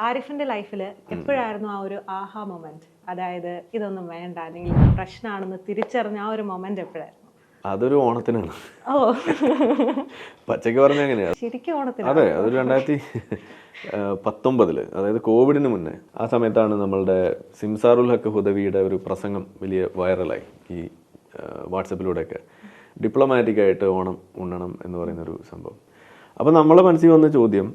ആരിഫിന്റെ ലൈഫിൽ എപ്പോഴായിരുന്നു ആ ഒരു ആഹാ മൊമെന്റ്? അതായത് ഇതൊന്നും വേണ്ട അല്ലെങ്കിൽ പ്രശ്നമാണെന്ന് തിരിച്ചറിഞ്ഞ ആ ഒരു മൊമെന്റ് എപ്പോഴായിരുന്നു? അതൊരു ഓണത്തിനാണ്. ഓ. പച്ചയ്ക്ക് പറഞ്ഞ എങ്ങനെയാ? ശരിക്കും ഓണത്തിന് അതെ അതൊരു രണ്ടായിരത്തി പത്തൊമ്പതിൽ അതായത് കോവിഡിന് മുന്നേ ആ സമയത്താണ് നമ്മളുടെ സിംസാറുൽ ഹക്ക് ഹുദവിയുടെ ഒരു പ്രസംഗം വലിയ വൈറലായി ഈ വാട്സപ്പിലൂടെയൊക്കെ. ഡിപ്ലോമാറ്റിക് ആയിട്ട് ഓണം ഉണ്ണണം എന്ന് പറയുന്ന ഒരു സംഭവം. അപ്പം നമ്മളെ മനസ്സിൽ വന്ന ചോദ്യം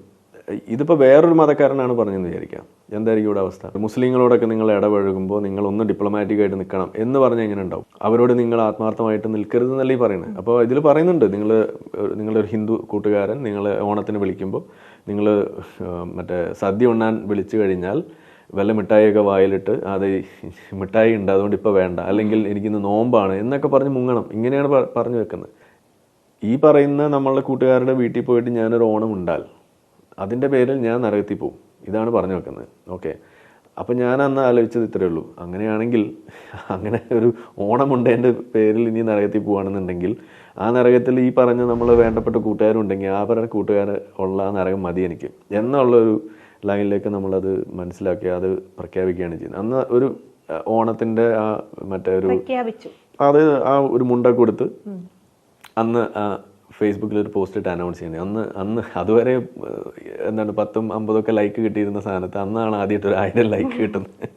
ഇതിപ്പോൾ വേറൊരു മതക്കാരനാണ് പറഞ്ഞെന്ന് വിചാരിക്കാം. എന്തായിരിക്കും ഇവിടെ അവസ്ഥ? മുസ്ലിങ്ങളോടൊക്കെ നിങ്ങൾ ഇടപഴകുമ്പോൾ നിങ്ങൾ ഒന്ന് ഡിപ്ലോമാറ്റിക് ആയിട്ട് നിൽക്കണം എന്ന് പറഞ്ഞാൽ എങ്ങനെ ഉണ്ടാവും? അവരോട് നിങ്ങൾ ആത്മാർത്ഥമായിട്ട് നിൽക്കരുത് എന്നല്ലേ പറയുന്നത് അപ്പോൾ ഇതിൽ പറയുന്നുണ്ട് നിങ്ങൾ നിങ്ങളുടെ ഒരു ഹിന്ദു കൂട്ടുകാരൻ നിങ്ങൾ ഓണത്തിന് വിളിക്കുമ്പോൾ നിങ്ങൾ മറ്റേ സദ്യ ഉണ്ണാൻ വിളിച്ചു കഴിഞ്ഞാൽ വല്ല മിഠായിയൊക്കെ വായിലിട്ട് അത് മിഠായി ഉണ്ട് അതുകൊണ്ട് ഇപ്പോൾ വേണ്ട. അല്ലെങ്കിൽ എനിക്കിന്ന് നോമ്പാണ് എന്നൊക്കെ പറഞ്ഞ് മുങ്ങണം. ഇങ്ങനെയാണ് പറഞ്ഞു വെക്കുന്നത്. ഈ പറയുന്ന നമ്മളുടെ കൂട്ടുകാരുടെ വീട്ടിൽ പോയിട്ട് ഞാനൊരു ഓണം ഉണ്ടാൽ അതിന്റെ പേരിൽ ഞാൻ നരകത്തിൽ പോകും ഇതാണ് പറഞ്ഞു വെക്കുന്നത്. ഓക്കെ അപ്പം ഞാൻ അന്ന് ആലോചിച്ചത് ഇത്രയേ ഉള്ളൂ. അങ്ങനെയാണെങ്കിൽ അങ്ങനെ ഒരു ഓണമുണ്ടതിന്റെ പേരിൽ ഇനി നരകത്തിൽ പോവുകയാണെന്നുണ്ടെങ്കിൽ ആ നരകത്തിൽ ഈ പറഞ്ഞ നമ്മൾ വേണ്ടപ്പെട്ട കൂട്ടുകാരുണ്ടെങ്കിൽ ആ പറഞ്ഞ കൂട്ടുകാർ ഉള്ള ആ നരകം മതി എനിക്ക്. എന്നുള്ളൊരു ലൈനിലേക്ക് നമ്മളത് മനസ്സിലാക്കി അത് പ്രഖ്യാപിക്കുകയാണ് ചെയ്യുന്നത്. അന്ന് ഒരു ഓണത്തിന്റെ ആ മറ്റേ ഒരു അത് ആ ഒരു മുണ്ട കൊടുത്ത് അന്ന് ഫേസ്ബുക്കിൽ ഒരു പോസ്റ്റ് ഇട്ട് അനൗൺസ് ചെയ്യുന്നത്. അന്ന് അന്ന് അതുവരെ എന്താണ് പത്തും ഒക്കെ ലൈക്ക് കിട്ടിയിരുന്ന സാധനത്ത് അന്നാണ് ആദ്യമായിട്ട് ഒരു ആയിരം ലൈക്ക് കിട്ടുന്നത്.